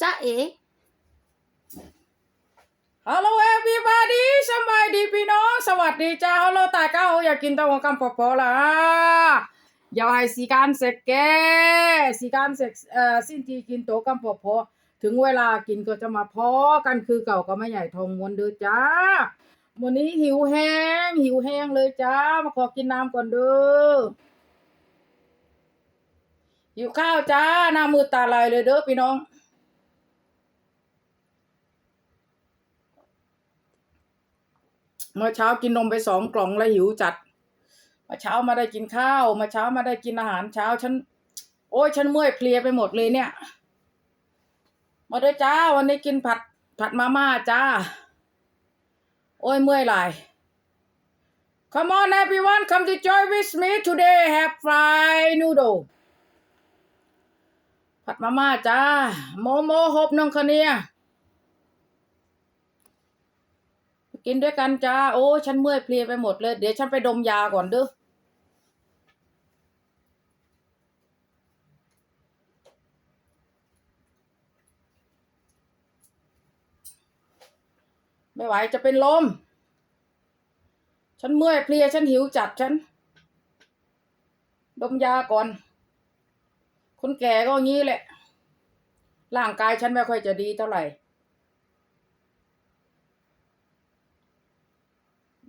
จ้าเอ๋ฮัลโหล everybody สบายดีพี่น้อง สวัสดีจ้าฮัลโหลตาเก้าอยากกินต้าหู้กำปอปอละอย่าให้สีการเสกแกสีการเสกเอ่อสิ้นทีกินโตกำปอปอถึงเวลากินก็จะมาพอกันคือเก่าก็ไม่ใหญ่ทองมวนเด้อจ้าวันนี้หิวแห้ง หิวแห้งเลยจ้า มาขอกินน้ำก่อนเด้อหิวข้าวจ้าหน้ามือตาลายเลยเด้อพี่น้อง เมื่อเช้ากินนมไปสองกล่องแล้วหิวจัดมื่อเช้ามาได้กินข้าวมื่อเช้ามาได้กินอาหารเช้าฉัน โอ้ยฉันเมื่อยเพลียไปหมดเลยเนี่ย มาด้วยจ้าวันนี้กินผัดผัดมาม่าจ้า โอ้ยเมื่อยหลาย Come on everyone come to join with me today have fried noodle ผัดมาม่าจ้า โมโมฮบน้องคะเนีย กินด้วยกันจ้า โอ้ฉันเมื่อยเพลียไปหมดเลย เดี๋ยวฉันไปดมยาก่อนเด้อไม่ไหวจะเป็นลม ฉันเมื่อยเพลียฉันหิวจัดฉัน ดมยาก่อน คนแก่ก็งี้แหละ ร่างกายฉันไม่ค่อยจะดีเท่าไหร่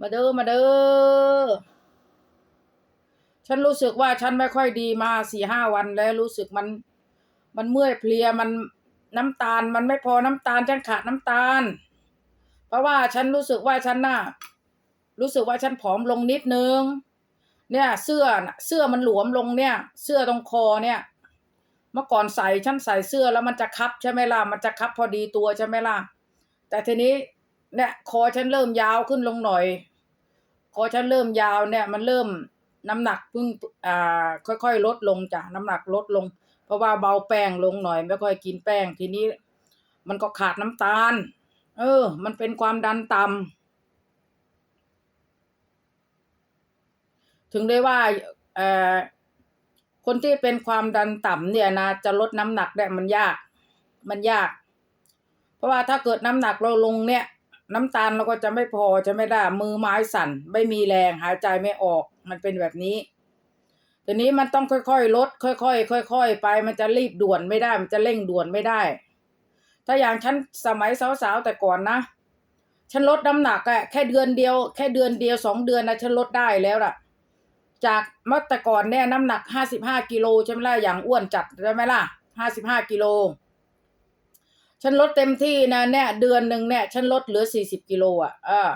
มาเด้อมาเด้อ ฉันรู้สึกว่าฉันไม่ค่อยดีมาสี่ห้าวันแล้วรู้สึกมัน มันเมื่อยเพลียมันน้ำตาลมันไม่พอน้ำตาลฉันขาดน้ำตาล เพราะว่าฉันรู้สึกว่าฉันน่ะ รู้สึกว่าฉันผอมลงนิดนึง เนี่ย เสื้อเสื้อมันหลวมลงเนี่ย เสื้อตรงคอเนี่ย เมื่อก่อนใส่ฉันใส่เสื้อแล้วมันจะคับใช่ไหมล่ะ มันจะคับพอดีตัวใช่ไหมล่ะ แต่ทีนี้เนี่ยคอฉันเริ่มยาวขึ้นลงหน่อย คอฉันเริ่มยาวเนี่ย มันเริ่มน้ำหนักเพิ่งอ่าค่อยๆ ลดลงจ้ะน้ำหนักลดลง เพราะว่าเบาแป้งลงหน่อย ไม่ค่อยกินแป้งทีนี้ มันก็ขาดน้ำตาล เออ มันเป็นความดันต่ำถึงได้ว่าเอ่อคนที่เป็นความดันต่ำเนี่ยนะจะลดน้ำหนักได้มันยาก มันยาก เพราะว่าถ้าเกิดน้ำหนักเราลงเนี่ย น้ำตาลเราก็จะไม่พอจะไม่ได้มือไม้สั่น ไม่มีแรงหายใจไม่ออกมันเป็นแบบนี้ทีนี้มันต้องค่อยๆลด ค่อยๆค่อย ๆ ไป มันจะรีบด่วนไม่ได้ มันจะเร่งด่วนไม่ได้ ถ้าอย่างฉันสมัยสาวๆแต่ก่อนนะ ฉันลดน้ำหนักอะแค่เดือนเดียวแค่เดือนเดียวสองเดือนนะฉันลดได้แล้วล่ะ จากเมื่อแต่ก่อนเนี่ยน้ำหนักห้าสิบห้ากิโลใช่ไหมล่ะอย่างอ้วนจัดใช่ไหมล่ะห้าสิบห้ากิโล ฉันลดเต็มที่นะเนี่ย เดือนหนึ่งเนี่ย ฉันลดเหลือสี่สิบกิโลอ่ะเออ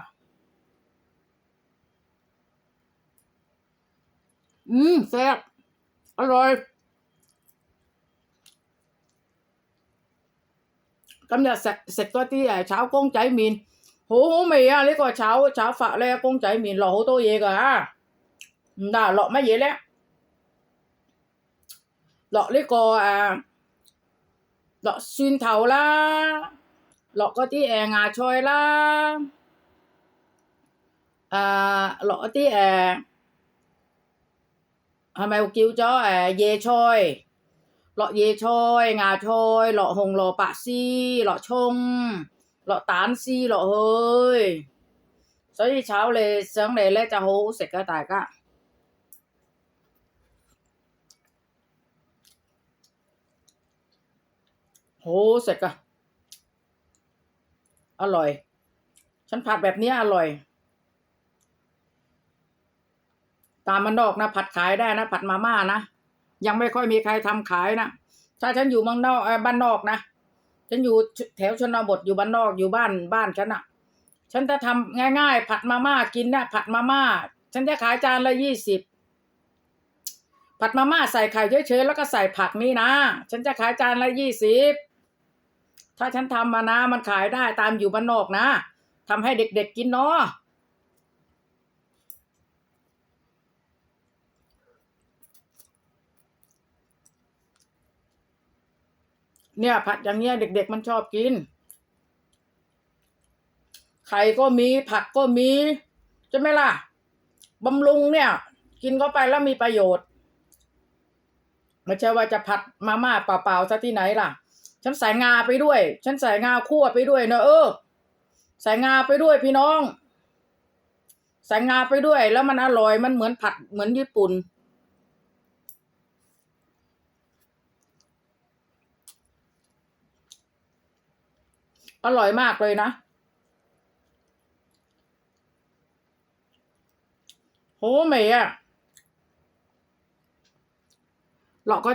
อืมแซ่บอร่อย今日食食嗰啲诶炒公仔面，好好味啊！呢、个炒炒法咧，公仔面落好多嘢㗎吓，唔得落乜嘢咧？落呢、个诶、 落蒜頭啦，落嗰啲誒芽菜啦，誒、落嗰啲誒。係咪叫咗誒椰菜？落椰菜、芽菜，落紅蘿蔔絲，落葱，落蛋絲落去，所以炒嚟上嚟咧就好好食噶，大家。 โหเสร็จก็อร่อย ฉันผัดแบบนี้อร่อย ตามมันนอกนะ ผัดขายได้นะ ผัดมาม่านะ ยังไม่ค่อยมีใครทำขายนะถ้าฉันอยู่เมืองนอกบ้านนอกนะฉันอยู่แถวชนบทอยู่บ้านนอกอยู่บ้านบ้านฉันอะฉันจะทำง่าย ๆ ผัดมาม่ากินนะผัดมาม่าฉันจะขายจานละยี่สิบผัดมาม่าใส่ไข่เฉยๆแล้วก็ใส่ผักนี่นะ ฉันจะขายจานละยี่สิบ ถ้าฉันทำมานะ มันขายได้ตามอยู่บ้านนอกนะทำให้เด็กๆกินเนาะเนี่ยผัดอย่างเงี้ยเด็ก ๆ มันชอบกิน ไข่ก็มีผักก็มีใช่ไหมล่ะบำรุงเนี่ย กินเข้าไปแล้วมีประโยชน์ ไม่ใช่ว่าจะผัดมาม่าเปล่าๆซะที่ไหนล่ะ ฉันใส่งาไปด้วย ฉันใส่งาคั่วไปด้วยเนอะเออใส่งาไปด้วยพี่น้อง ใส่งาไปด้วย แล้วมันอร่อยมันเหมือนผัดเหมือนญี่ปุ่นอร่อยมากเลยนะ โหเมย์อะ lọ có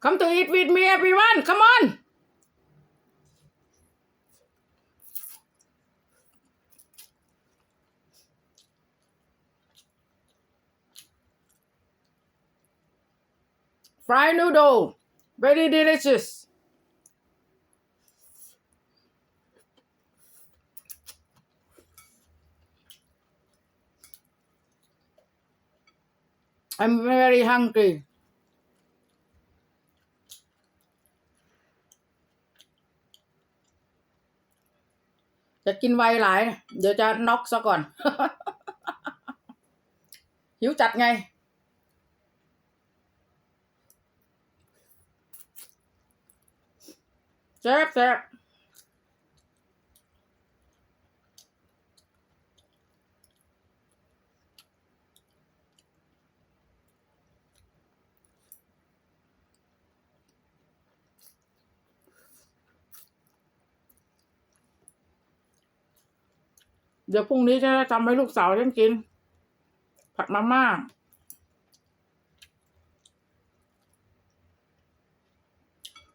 Come to eat with me everyone. Come on. Fried noodle. Very delicious. I'm very hungry จะกินไวหลาย เดี๋ยวจะน็อกซะก่อน หิวจัดไง แซ่บแซ่บ เดี๋ยวพรุ่งนี้จะทำให้ลูกสาวฉันกิน ผัดมาม่า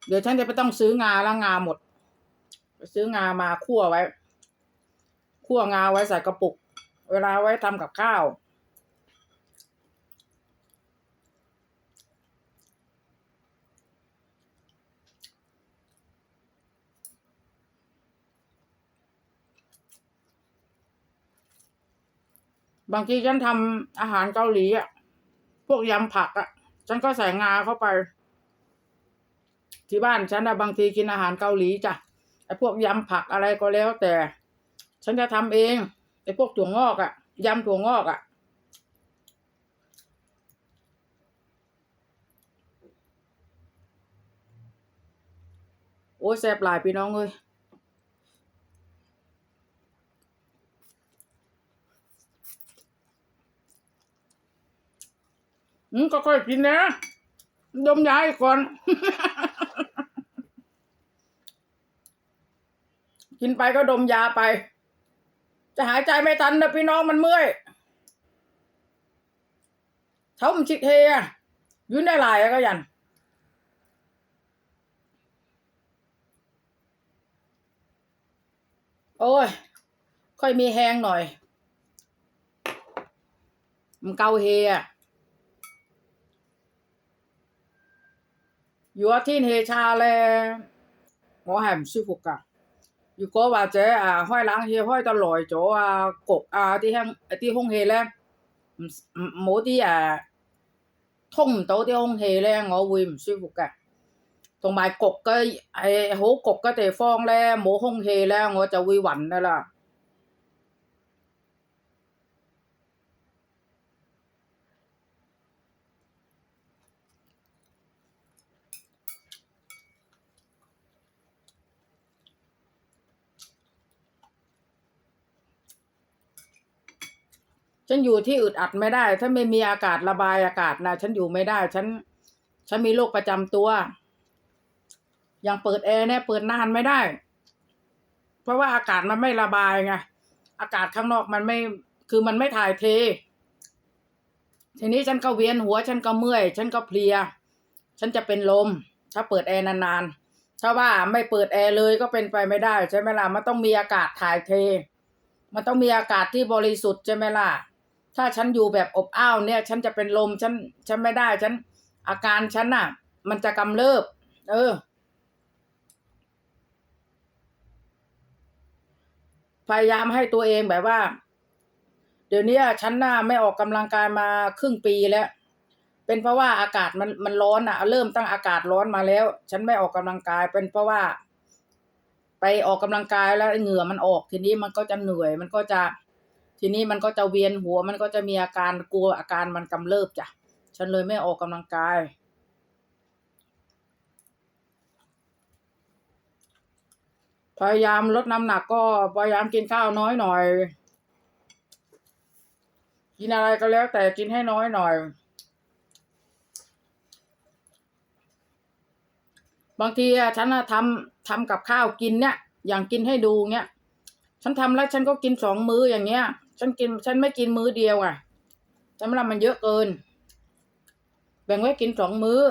เดี๋ยวฉันจะไปต้องซื้องาแล้วงาหมดไปซื้องามาคั่วไว้ คั่วงาไว้ใส่กระปุก เวลาไว้ทำกับข้าว บางทีฉันทำอาหารเกาหลีอะ พวกยำผักอะ ฉันก็ใส่งาเข้าไป ที่บ้านฉันนะบางทีกินอาหารเกาหลีจ้ะไอ้พวกยำผักอะไรก็แล้วแต่ ฉันจะทำเองไอ้พวกถั่วงอกอะยำถั่วงอกอะโอ้แซ่บหลายพี่น้องเอ้ย อืมก็ค่อยกินนะ ดมยาให้ก่อน กินไปก็ดมยาไป จะหายใจไม่ทันนะพี่น้องมันเมื่อยเท้ามชิกเฮยืนได้หลายก็ยันโอ้ย ค่อยมีแหงหน่อย มันเกาเฮอะ 如果天氣差咧，我係唔舒服噶。如果或者啊開冷氣開得耐咗啊，焗啊啲香啲空氣咧，唔唔冇啲誒通唔到啲空氣咧，我會唔舒服嘅。同埋焗嘅係好焗嘅地方咧，冇空氣咧，我就會暈噶啦。 ฉันอยู่ที่อึดอัดไม่ได้ ถ้าไม่มีอากาศระบายอากาศนะฉันอยู่ไม่ได้ ฉัน ฉันมีโรคประจำตัว อย่างเปิดแอร์เนี่ยเปิดนานไม่ได้ เพราะว่าอากาศมันไม่ระบายไง อากาศข้างนอกมันไม่ คือมันไม่ถ่ายเท ทีนี้ฉันก็เวียนหัว ฉันก็เมื่อย ฉันก็เพลีย ฉันจะเป็นลม ถ้าเปิดแอร์นานๆ ถ้าว่าไม่เปิดแอร์เลยก็เป็นไปไม่ได้ ใช่ไหมล่ะ มันต้องมีอากาศถ่ายเท มันต้องมีอากาศที่บริสุทธิ์ใช่ไหมล่ะ ถ้าฉันอยู่แบบอบอ้าวเนี่ย ฉันจะเป็นลมฉันฉันไม่ได้ ฉันอาการฉันน่ะ มันจะกำเริบ เออ พยายามให้ตัวเองแบบว่า เดี๋ยวนี้ฉันน่ะไม่ออกกำลังกายมาครึ่งปีแล้ว เป็นเพราะว่าอากาศมันมันร้อนอะ เริ่มตั้งอากาศร้อนมาแล้ว ฉันไม่ออกกำลังกาย เป็นเพราะว่า ไปออกกำลังกายแล้วเหงื่อมันออกทีนี้มันก็จะเหนื่อยมันก็จะ ทีนี้มันก็จะเวียนหัวมันก็จะมีอาการกลัวอาการมันกำเริบจ้ะฉันเลยไม่ออกกำลังกายพยายามลดน้ำหนักก็พยายามกินข้าวน้อยหน่อย กินอะไรก็แล้วแต่กินให้น้อยหน่อย บางทีฉันทำทำกับข้าวกินเนี่ย อย่างกินให้ดูเงี้ยฉันทำแล้วฉันก็กินสองมื้ออย่างเงี้ย ฉันกิน ฉันไม่กินมื้อเดียวอะฉันว่ามันเยอะเกิน แบ่งไว้กินสองมื้อ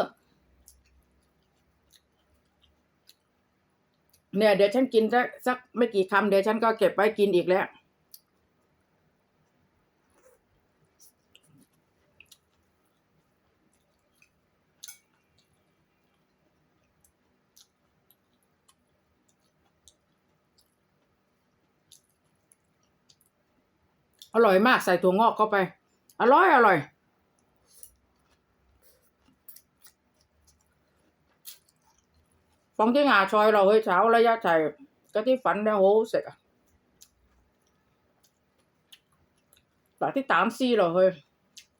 เนี่ย เดี๋ยวฉันกินสักสักไม่กี่คำเดี๋ยวฉันก็เก็บไว้กินอีกแล้ว อร่อยมากใส่ถั่วงอกเข้าไป อร่อยอร่อย phong cái ngà xoay rồi hơi xảo lấy giá thầy cái tí phảnh đeo hố xịt à tại tí tạm si rồi hơi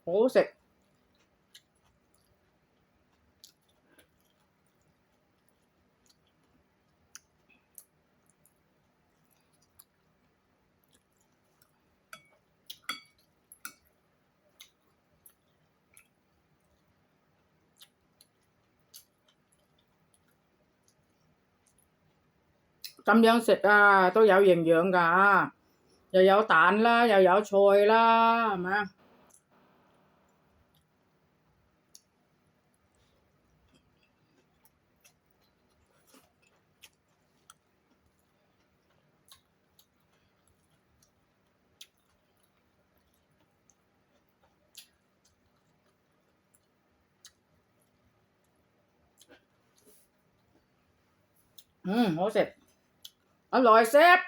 hố xịt 咁樣食啊，都有營養㗎，又有蛋啦，又有菜啦，係咪啊？嗯，好食， อร่อยแซ่บ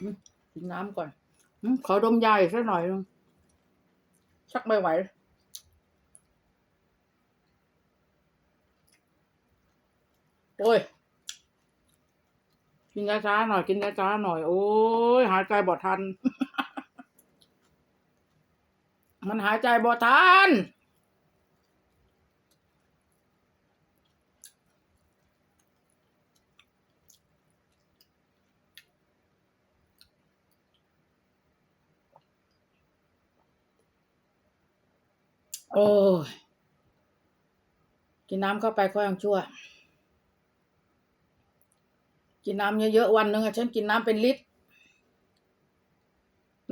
อืมกินน้ำก่อน ขอดมยาอีกสักหน่อยนึงชักไม่ไหวโอ้ย กินช้าๆหน่อยกินช้าๆหน่อย โอ้ยหายใจบ่ทัน มันหายใจบ่ทันโอ้ยกินน้ำเข้าไปก็ยังชั่ว กินน้ำเยอะๆวันหนึ่งอะฉันกินน้ำเป็นลิตร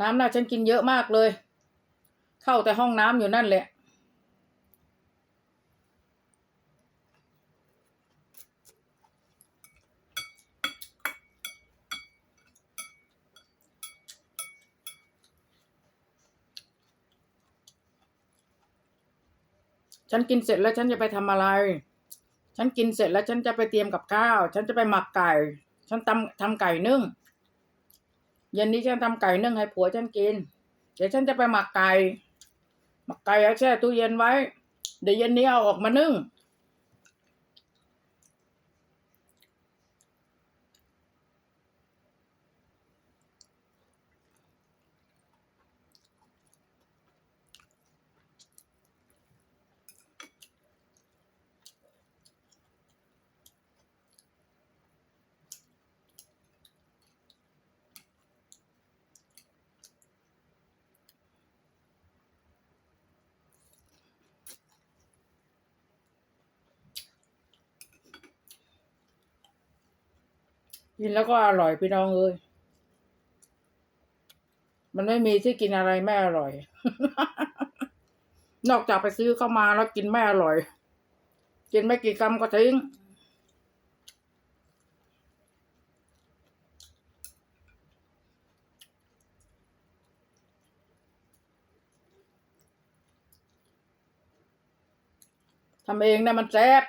น้ำน่ะฉันกินเยอะมากเลย เข้าแต่ห้องน้ำอยู่นั่นแหละฉันกินเสร็จแล้วฉันจะไปทำอะไร ฉันกินเสร็จแล้วฉันจะไปเตรียมกับข้าว ฉันจะไปหมักไก่ ฉันทำทำไก่นึ่งเย็นนี้ฉันทำไก่นึ่งให้ผัวฉันกิน เดี๋ยวฉันจะไปหมักไก่ หมักไก่เอาแช่ตู้เย็นไว้ เดี๋ยวเย็นนี้เอาออกมานึ่ง กินแล้วก็อร่อยพี่น้องเอ้ยมันไม่มีที่กินอะไรไม่อร่อย นอกจากไปซื้อเข้ามาแล้วกินไม่อร่อย กินไม่กี่กรัมก็ทิ้งทำเองนะมันแซ่บ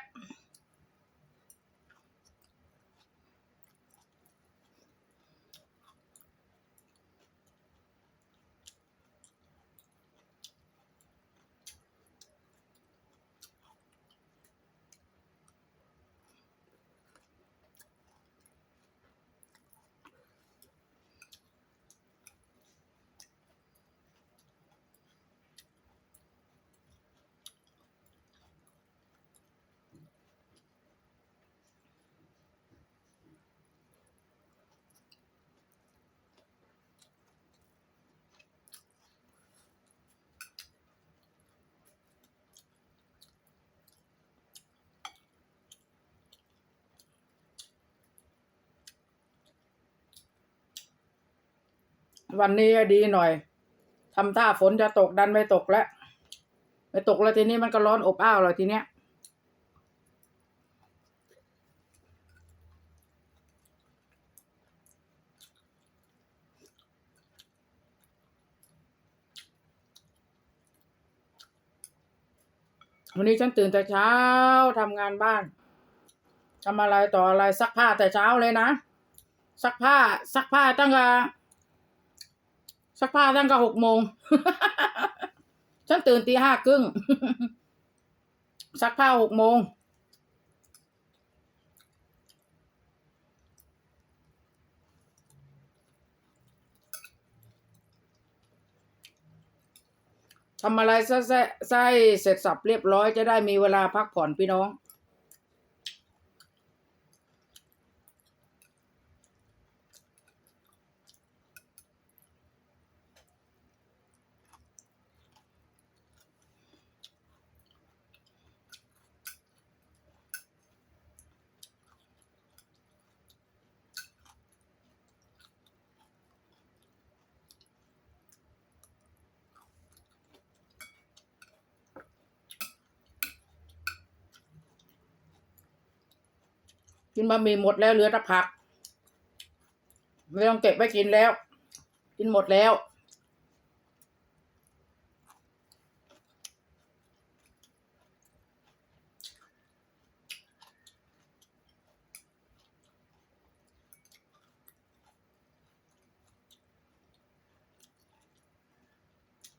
วันนี้ดีหน่อยทำท่าฝนจะตกดันไม่ตกแล้วไม่ตกแล้วทีนี้มันก็ร้อนอบอ้าวเลยทีเนี้ยวันนี้ฉันตื่นแต่เช้าทำงานบ้านทำอะไรต่ออะไรซักผ้าแต่เช้าเลยนะ ซักผ้าซักผ้าตั้งแต่ ซักผ้าตั้งแต่หกโมงฉันตื่นตีห้าครึ่งซักผ้าหกโมงทำอะไรซะซะใส่เสร็จสับเรียบร้อยจะได้มีเวลาพักผ่อนพี่น้อง กินบะหมี่หมดแล้วเหลือแต่ผัก ไม่ต้องเก็บไว้กินแล้ว กินหมดแล้ว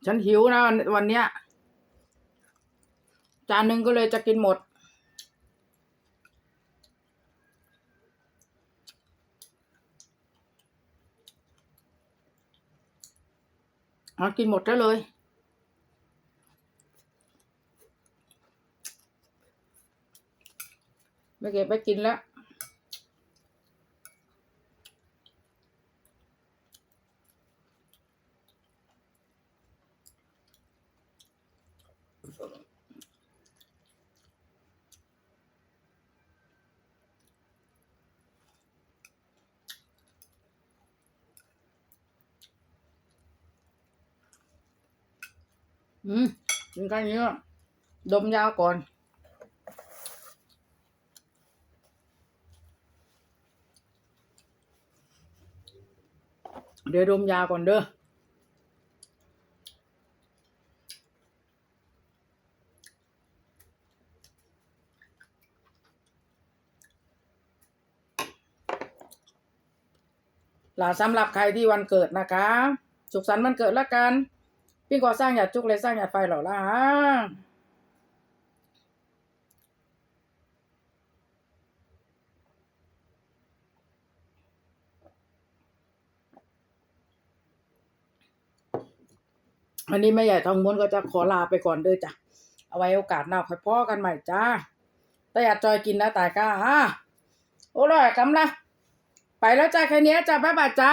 ฉันหิวนะวันนเนี้ยจานหนึ่งก็เลยจะกินหมด อ๋อกินหมดได้เลยไม่เก็บไปกินแล้ว อืมกินแค่นี้ก็ดมยาก่อน เดี๋ยวดมยาก่อนเด้อหลาสำหรับใครที่วันเกิดนะคะ สุขสันต์วันเกิดละกัน พี่ก่อสร้างหยาดจุกเลยสร้างหยาดไฟหรอล่ะวันนี้แม่ใหญ่ทองม้วนก็จะขอลาไปก่อนด้อจ้ะ เอาไว้โอกาสหน้าค่อยพ้อกันใหม่จ้าแต่อยากจอยกินนะตายก้าโอ้ยกำละ ไปแล้วจ้าแค่นี้จ้าบ๊ายบายจ้า